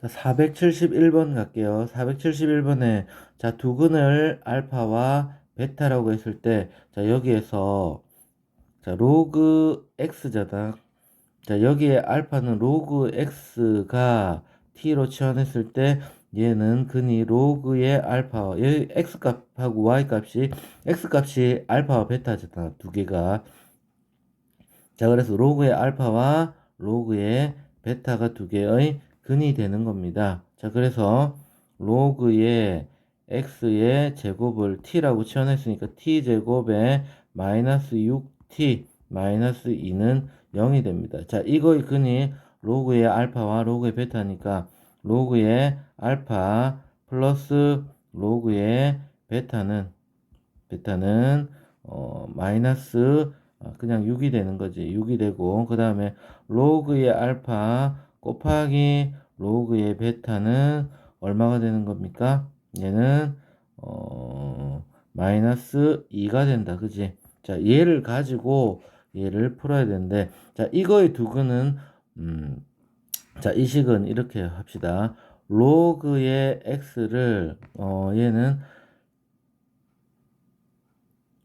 자, 471번 갈게요. 471번에 자, 두근을 알파와 베타라고 했을 때 자, 여기에서 자, 로그 x잖아. 자, 여기에 알파는 로그 x가 t로 치환했을 때 얘는 근이 로그의 알파, 여기 x 값하고 y 값이 x 값이 알파와 베타잖아. 두 개가. 자, 그래서 로그의 알파와 로그의 베타가 두 개의 근이 되는 겁니다. 자, 그래서 로그의 x의 제곱을 t라고 치환했으니까 t 제곱에 마이너스 6t 마이너스 2는 0이 됩니다. 자, 이거의 근이 로그의 알파와 로그의 베타니까 로그의 알파 플러스 로그의 베타는 베타는 어, 마이너스 어, 그냥 6이 되는 거지. 6이 되고 그 다음에 로그의 알파 곱하기 로그의 베타는 얼마가 되는 겁니까? 얘는 어, 마이너스 2가 된다. 그지? 자, 얘를 가지고 얘를 풀어야 되는데 자, 이거의 두근은 음, 자, 이 식은 이렇게 합시다. 로그의 x를 어, 얘는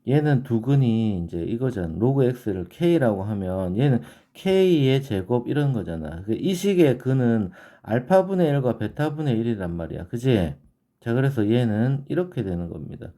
얘는 두근이 이제 이거잖아. 로그 x를 k라고 하면 얘는 k의 제곱 이런 거잖아. 그이 식의 근은 알파분의 1과 베타분의 1이란 말이야. 그지? 자, 그래서 얘는 이렇게 되는 겁니다.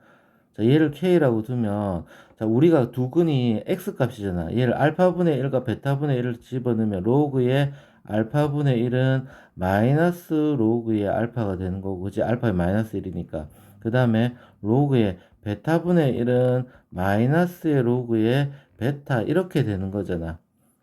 자, 얘를 k라고 두면 자, 우리가 두근이 x 값이잖아. 얘를 알파분의 1과 베타분의 1을 집어넣으면 로그의 알파분의 1은 마이너스 로그의 알파가 되는 거고, 그지? 알파의 마이너스 1이니까. 그 다음에 로그의 베타분의 1은 마이너스의 로그의 베타 이렇게 되는 거잖아.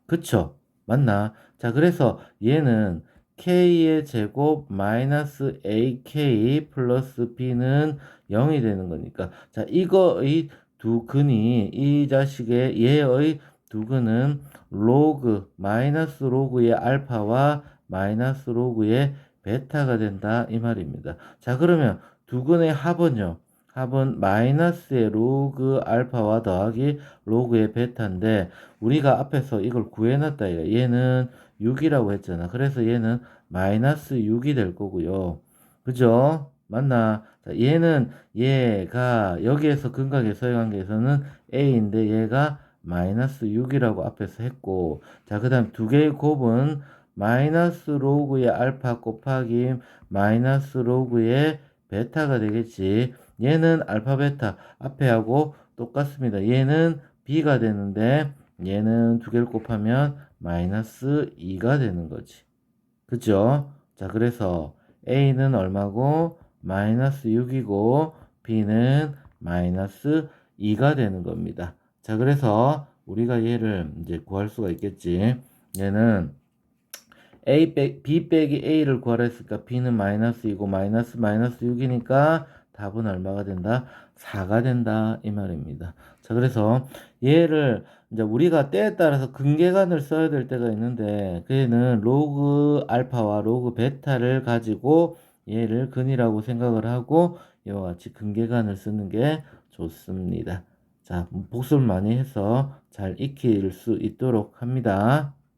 그쵸? 맞나? 자, 그래서 얘는 k의 제곱 마이너스 ak 플러스 b는 0이 되는 거니까. 자, 이거의 두 근이 이 자식의 얘의 두 근은 로그 마이너스 로그의 알파와 마이너스 로그의 베타가 된다 이 말입니다. 자, 그러면 두 근의 합은요. 합은 마이너스의 로그 알파와 더하기 로그의 베타인데 우리가 앞에서 이걸 구해놨다 이거 얘는 6이라고 했잖아. 그래서 얘는 마이너스 6이 될 거고요. 그죠? 맞나? 자, 얘는 얘가 여기에서 근각의 서해관계에서는 a인데 얘가 마이너스 6이라고 앞에서 했고. 자그 다음 두 개의 곱은 마이너스 로그의 알파 곱하기 마이너스 로그의 베타가 되겠지 얘는 알파 베타 앞에 하고 똑같습니다. 얘는 b가 되는데 얘는 두 개를 곱하면 마이너스 2가 되는 거지. 그죠? 자, 그래서 a는 얼마고 마이너스 6이고 b는 마이너스 2가 되는 겁니다. 자, 그래서 우리가 얘를 이제 구할 수가 있겠지. 얘는 a 빼, b 빼기 a를 구하라 했으니까 b는 마이너스 2고 마이너스 마이너스 6이니까 답은 얼마가 된다? 4가 된다 이 말입니다. 자 그래서 얘를 이제 우리가 때에 따라서 근계간을 써야 될 때가 있는데 그는 로그 알파와 로그 베타를 가지고 얘를 근이라고 생각을 하고 이와 같이 근계간을 쓰는 게 좋습니다. 자 복습 많이 해서 잘 익힐 수 있도록 합니다.